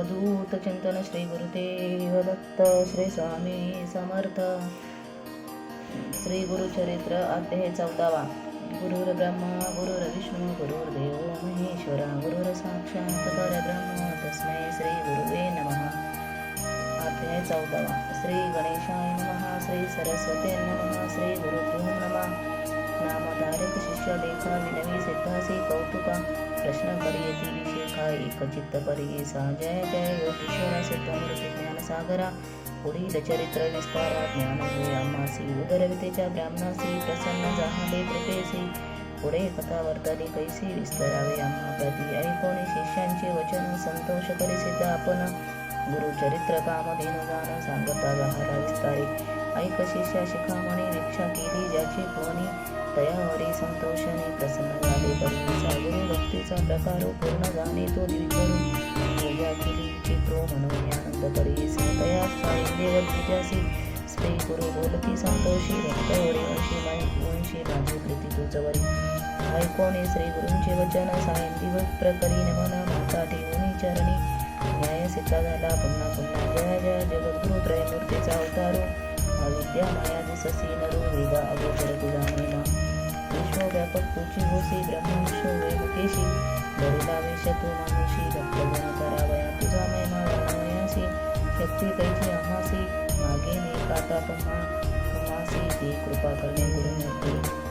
अवधूत चिंतन श्री गुरुदेव दत्त श्री स्वामी समर्थ. श्री गुरुचरित्र अध्याय चौदावा. गुरुर ब्रह्मा गुरुर विष्णू गुरुर्देव महेश्वरा गुरुर साक्षात परब्रह्म तस्मै श्री गुरुवे नमः. अध्याय चौदावा. श्री गणेशाय नमः श्री सरस्वते नमः श्री गुरुभ्यो नमः. नामधारक शिष्य लेखा विनवी सिद्धासी कौतुका प्रश्न करियती विशेखा एकचित्त परियेसा जय जय योगीश्वरा ज्ञानसागरा पुढील चरित्र विस्तारा ज्ञान उदरवितेच्या ब्राह्मणासी प्रसन्न जाहले कृपेसी पुढे कथा वर्तली कैसी विस्तरावे आम्हा ऐकोणी शिष्यांचे वचन संतोष करी सिद्ध आपण गुरुचरित्र कामधेन जाण सांगता जाहाला विस्तारी ऐक शिष्या शिखामणी रिक्षा केली ज्याची कोणी दयावरी संतोषाने प्रसन्न झाले. परीचा गुरु भक्तीचा प्रकार पूर्ण जाणे तो द्विचरू पूजा केली चित्रो म्हणून आनंद करी तया देव द्विजासी श्री गुरु बोलती संतोषी भक्त वंशी माई वंशी माझी प्रीती तुझवरी. ऐकोणे श्री गुरूंचे वचन सायं दिवस प्रकरी नमना माता ठेवून चरणी. न्याय सिद्धा झाला पुन्हा पुन्हा. जय जय जगद्गुरु त्रयमूर्तीचा अवतारो. अविद्या माया दिससी नरो वेगा अगोचर तुझा महिमा. विश्वव्यापक तुझी होसी ब्रह्मविश्व वेमुकेशी धरुला वेश तू मानुषी रक्तगुण करावया तुझा महिमा वर्णवयासी शक्ती कैची अमासी मागे ने काता पहा पहासी ती कृपा करणे गुरुमूर्ती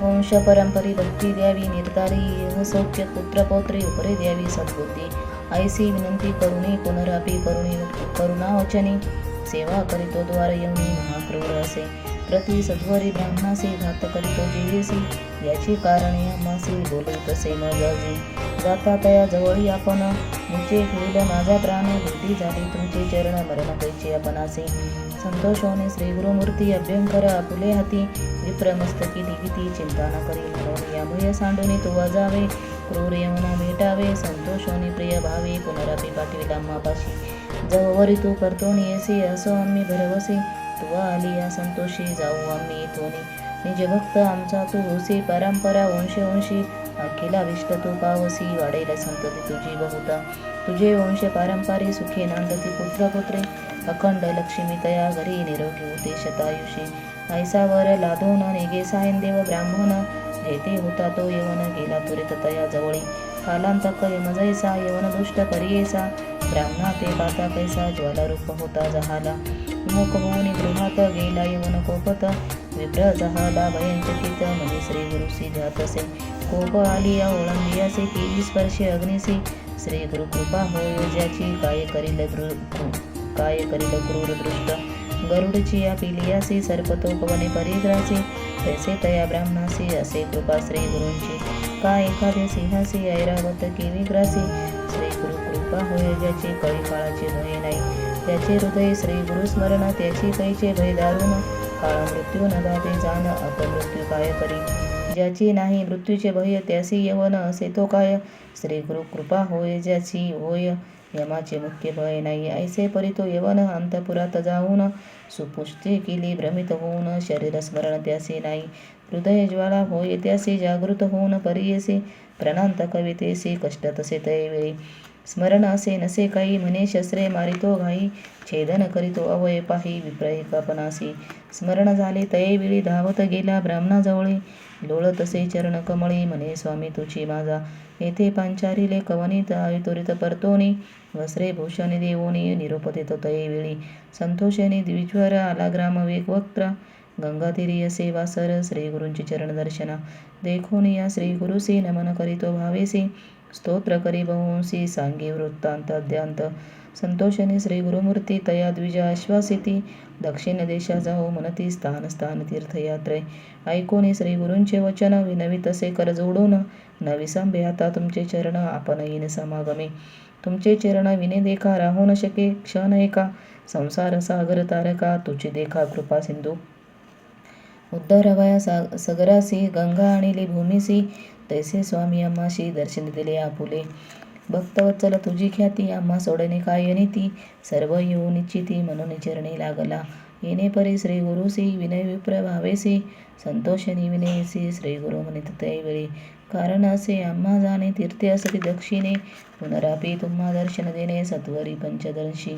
वंश परंपरी भक्ती द्यावी निर्धारी सौख्य पुत्रपौत्री उपरे द्यावी सद्बुद्धी ऐसी विनंती करुणी पुनरापी करुणी करुणावचनी सेवा करीतो द्वार येऊनी महाक्रूर असे प्रति सद्वरी ब्राह्मणासी घात करीतो जीवेसी याची कारणे आम्हासी बोलू तसे न जाजी जाता तया जवळी आपण मुचे होईल माझा प्राण बुद्धी झाली तुमचे चरण मरण कैचे आपणासे संतोष होणे श्री गुरुमूर्ती अभ्यंकर आपुले हाती विप्रमस्तकी दिगिती चिंता न करी. म्हणून या भय सांडून तू वाजावे क्रूर यमुना भेटावे संतोष होणे प्रिय भावे पुनरापी पाठविला मापाशी. जवळवरी तू करतो येसी असो आम्ही भरवसे. तू आली या संतोषी जाऊ आम्ही इथोनी निज भक्त आमचा तू होसी परंपरा वंशी वंशी अखिला विष्ट तू पावसी वाढेल संतती तुझी बहुता तुझे वंश पारंपारी सुखी नांदती पुत्र पुत्रे. अखंड लक्ष्मी तया घरी निरोगी होते शतायुषी. ऐसावर लादून निगे सायन देव ब्राह्मण. जेथे होता तो यवन गेला तुरित तया जवळी. कालांतक यमजैसा यवन दुष्ट करियेसा. ब्राह्मणा ते पाता कैसा ज्वालारूप होता जहाला. मुखमौनी गृहात गेला यवन कोपत विप्र जहाला भयंचकित म्हणजे श्री गुरुसी जातसे कोप आली या असे केली स्पर्श अग्निसी श्री गुरु कृपा होय ज्याची काय करील काय करील क्रूर दृष्ट गरुडची या पिलियासी सर्पतोपवने परिग्रासी तैसे तया ब्राह्मणासी असे कृपा श्री गुरूंची का एखादे सिंहासी ऐरावत केवी ग्रासी श्री गुरु कृपा होय ज्याची कळी काळाची त्याचे हृदय श्री गुरुस्मरण त्याची कैचे भय दारुण काळ मृत्यू न दाबे जाण अपमृत्यू काय करी? ज्याची नाही मृत्यूचे भय त्यासी यवन असे तो काय? श्री गुरु कृपा होय ज्याची होय यमाचे मुख्य भय नाही. ऐसे परी तो यवन अंतपुरात जाऊन सुपुष्टी केली भ्रमित होऊन शरीर स्मरण त्यासे नाही. हृदय ज्वाला होय त्यासे जागृत होऊन परियेसे प्रणांत कवितेसे कष्ट तसे तैवेळी. स्मरण असे नसे काही म्हणे शस्त्रे मारितो घाई छेदन करीतो अवय पाही विप्रय कपनासी. स्मरण झाले तयेवेळी धावत गेला ब्राह्मणाजवळी. लोळ तसे चरण कमळी म्हणे स्वामी तुझी माझा. येथे पांचारीले कवनीत आयुतुरित परतोनी. वस्त्रे भूषण देवोनी निरोप देतो तयेवेळी संतोषेने द्विज्वर आला ग्राम वेगवक्त्र. गंगातीरी वासर श्री गुरूंची चरण दर्शना. देखून या श्री गुरुसी नमन करीतो भावेसी. स्तोत्र करी बहुंसी सांगी वृत्तांत अद्यांत संतोषने श्री गुरुमूर्ती तया द्विजा आश्वासिती. दक्षिण देशा जाओ मनती स्थान स्थान तीर्थयात्रे. ऐकून श्री गुरूंचे वचन विनवी तसे कर जोडून. न आता तुमचे चरण आपण येईन समागमे. तुमचे चरण विने देखा राहू न शके क्षण एका. संसार सागर तारका तुझी देखा कृपा सिंधू. उद्धरवया सा सगरासी गंगा आणिली भूमीसी तैसे स्वामी आम्हाशी दर्शन दिले आपुले. भक्तवत्सल तुझी ख्याती आम्हा सोडणे काय नीती सर्व येऊ निश्चिती म्हणून चरणी लागला. येणे परी श्री गुरुसी विनय विप्र भावेसी संतोषनी विनयसी श्री गुरु म्हणित तैवेळी कारण असे आम्हा जाणे तीर्थे असती दक्षिणे. पुनरापी तुम्हा दर्शन देणे सत्वरी पंचदर्शी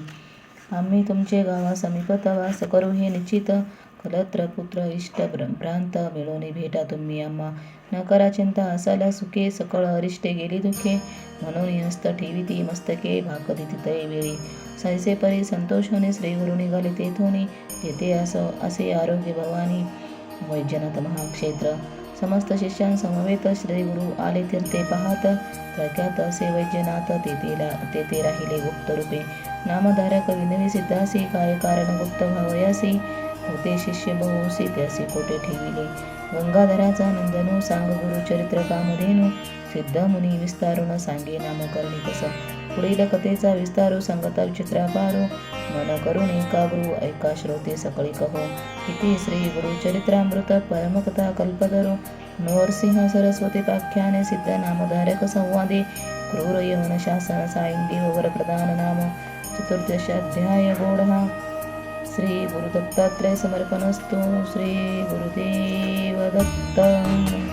आम्ही तुमचे गावा समीपत वास करू हे निश्चित. कलत्र पुत्र इष्ट ब्रह्मप्रांत मिळून भेटा तुम्ही आम्हा न करा चिंता असायला सुखे सकळ अरिष्टे गेली दुखे. म्हणून हस्त ठेवी ती मस्तके भाकरी तिथे वेळी. सैसे परी संतोषाने श्री गुरु निघाले तेथोनी तेथे असं असे आरोग्य भवानी. वैजनाथ महाक्षेत्र. समस्त शिष्यांसमवेत श्री गुरु आले तीर्थे पाहत प्रख्यात असे वैद्यनाथ तेथेला तेथे राहिले गुप्त रूपे नामधारक विनवी सिद्धासी काय कारण गुप्त भावयासी. होते शिष्य बहु त्यासी कोठे ठेविले? गंगाधराचा नंदनो सांग गुरु चरित्र कामधेनू सिद्ध मुनी विस्तारून सांगे नामकरणी कसं पुढील कथेचा विस्तारू सांगता चित्रापारो मन करून गुरु ऐका श्रोते सकळी कहो. इति श्री गुरु चरित्रामृत परमकथा कल्पतरो नरसिंह सरस्वती पाख्याने सिद्ध नामधारक संवादे क्रूर यवन शासन सायंदी वर प्रधान नाम चतुर्दशाध्याय गोडहा श्रीगुरुदत्तात्रयसमर्पणस्तु श्रीगुरुदेवदत्तम्